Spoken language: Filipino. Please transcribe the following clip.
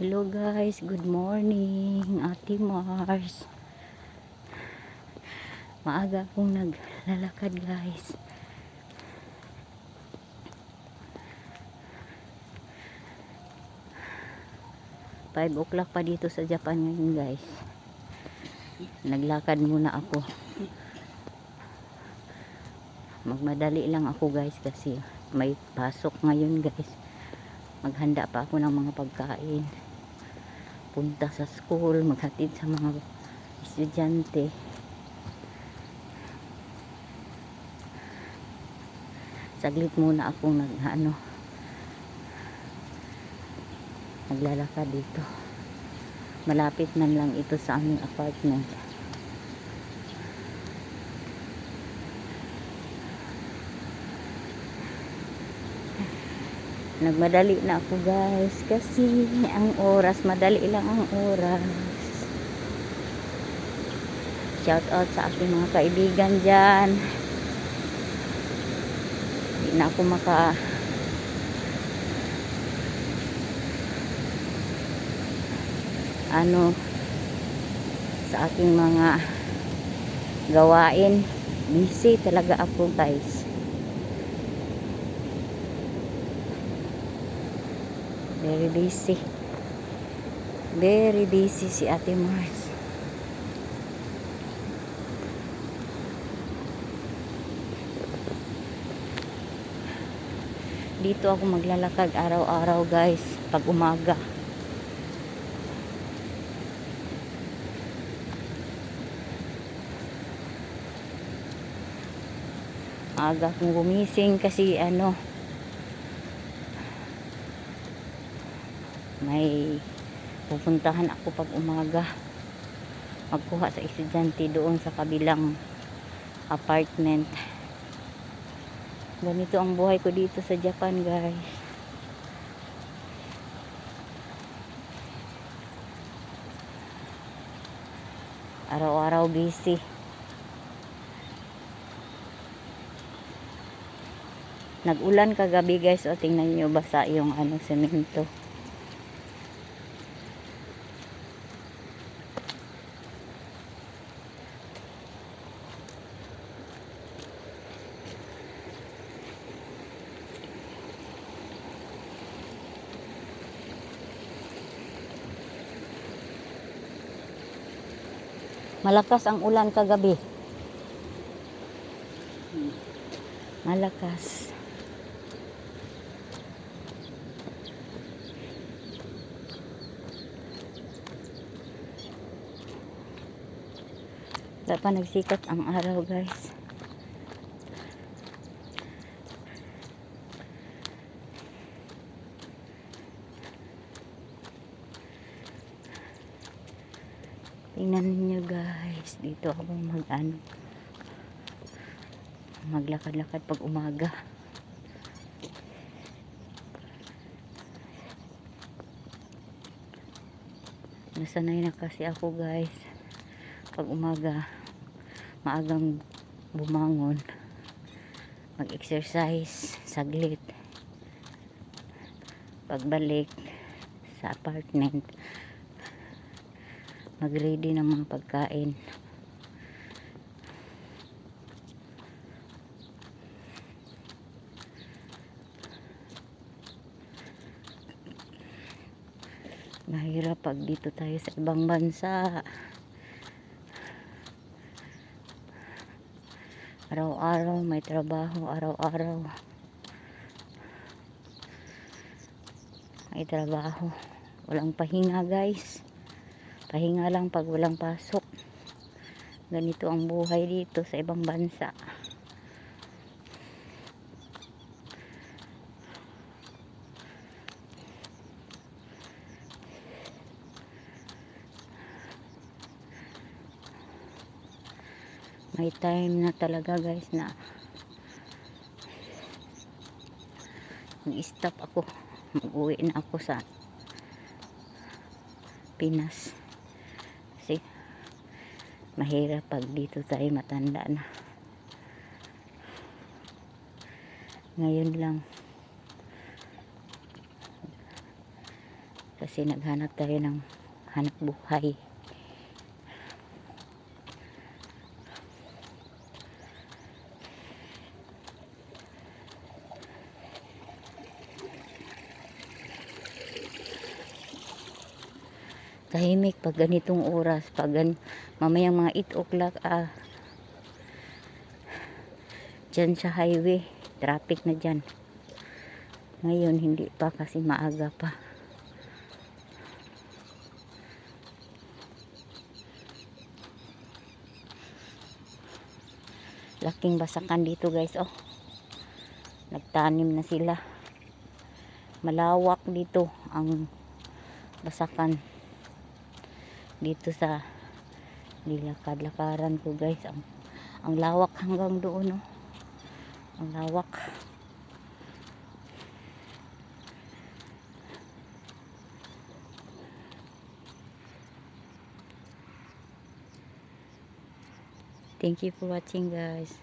Hello guys, good morning. Ate Mars. Maaga akong naglalakad guys. Five o'clock pa dito sa Japan ngayon guys. Naglakad muna ako. Magmadali lang ako guys kasi may pasok ngayon guys. Maghanda pa ako ng mga pagkain. Punta sa school, maghatid sa mga estudyante. Saglit muna akong nag ano, naglalakad dito. Malapit man lang ito sa aming apartment. Nagmadali na ako guys kasi ang oras, madali lang ang oras. Shout out sa aking mga kaibigan dyan. Hindi na ako maka ano sa aking mga gawain. Busy talaga ako guys. Very busy. Very busy si Ate Mars. Dito ako maglalakad araw-araw guys pag umaga. Aga akong gumising kasi ano may pupuntahan ako pag umaga. Magkuha sa estudyante doon sa kabilang apartment. Ganito ang buhay ko dito sa Japan guys. Araw-araw busy. Nag-ulan kagabi guys. O tingnan nyo basa yung ano semento Malakas ang ulan kagabi. Malakas. Wala pa nagsikat ang araw guys. Tingnan niyo guys, dito ako mag ano, maglakad-lakad pag umaga. Nasanay na kasi ako guys, pag umaga, maagang bumangon, mag-exercise, saglit. Pagbalik sa apartment, mag-ready ng mga pagkain. Mahirap pag dito tayo sa ibang bansa. Araw-araw may trabaho, araw-araw. May trabaho. Walang pahinga guys. Pahinga lang pag walang pasok. Ganito ang buhay dito sa ibang bansa. May time na talaga guys na mag-stop ako. Mag-uwi na ako sa Pinas. Kasi mahirap pag dito tayo matanda na. Ngayon lang kasi naghanap tayo ng hanap buhay tahimik pag ganitong oras pag gan mamayang mga 8 o'clock ah dyan sa highway traffic na dyan. Ngayon hindi pa kasi maaga pa. Laking basakan dito guys oh. Nagtanim na sila. Malawak dito ang basakan dito sa nilakad-lakaran ko guys. Ang, ang lawak hanggang doon oh. ang lawak. Thank you for watching guys